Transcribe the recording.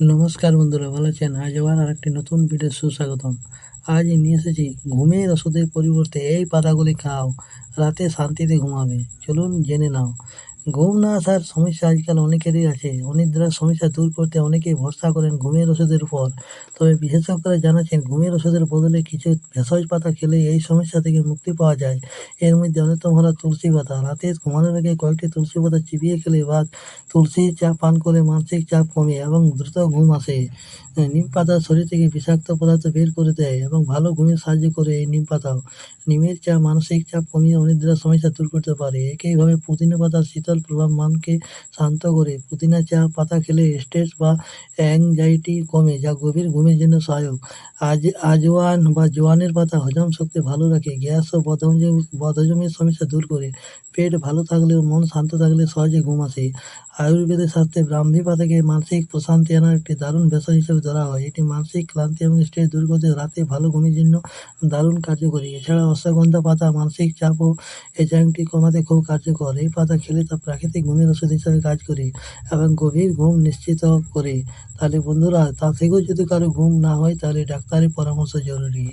নমস্কার বন্ধুরা, ভালো আছেন? আজ আবার আর একটি নতুন ভিডিও সুস্বাগতম। আজ নিয়ে এসেছি ঘুমের ওষুধের পরিবর্তে এই পাতাগুলি খাও, রাতে শান্তিতে ঘুমাবে। চলুন জেনে নাও। ঘুম না আসার সমস্যা আজকাল অনেকেরই আছে। অনিদ্রার সমস্যা দূর করতে অনেকেই ভরসা করেন ঘুমের ওষুধের উপর। তবে বিশেষজ্ঞরা জানাচ্ছেন, ঘুমের ওষুধের বদলে কিছু ভেষজ পাতা খেলে এই সমস্যা থেকে মুক্তি পাওয়া যায়। এর মধ্যে অন্যতম হলো তুলসী পাতা। রাতে ঘুমানোর আগে কয়েকটি তুলসী পাতা চিবিয়ে খেলে বা তুলসী চা পান করে মানসিক চাপ কমে এবং দ্রুত ঘুম আসে। নিম পাতা শরীর থেকে বিষাক্ত পদার্থ বের করে দেয় এবং ভালো ঘুমের সাহায্য করে এই নিম পাতাও। নিমের চা মানসিক চাপ কমিয়ে অনিদ্রার সমস্যা দূর করতে পারে। একইভাবে পুদিনা পাতার শীতল প্রভাব মানকে শান্ত করে। পুদিনা চা, পাতা খেলে স্ট্রেস বা অ্যাংজাইটি কমে, যা গভীর ঘুমের জন্য সহায়ক। আজ, আজওয়ান বা জোয়ানের পাতা হজম শক্তি ভালো রাখে। গ্যাস ও বদহজম, বদহজমের সমস্যা দূর করে। পেট ভালো থাকলেও মন শান্ত থাকলে সহজে ঘুম আসে। আয়ুর্বেদের শাস্ত্রে ব্রাহ্মী পাতাকে মানসিক প্রশান্তি আনার একটি দারুণ ভেষজ হিসেবে ধরা হয়। এটি মানসিক ক্লান্তি এবং স্ট্রেস দূর করতে রাতে ভালো ঘুমের জন্য দারুণ কার্যকরী। এছাড়া অশ্বগন্ধা পাতা মানসিক চাপ ও এজাংটি কমাতে খুব কার্যকর। এই পাতা খেলে তা প্রাকৃতিক ঘুমের ওষুধ হিসাবে কাজ করে এবং গভীর ঘুম নিশ্চিত করে। তাহলে বন্ধুরা, তা থেকেও যদি কারও ঘুম না হয়, তাহলে ডাক্তারের পরামর্শ জরুরি।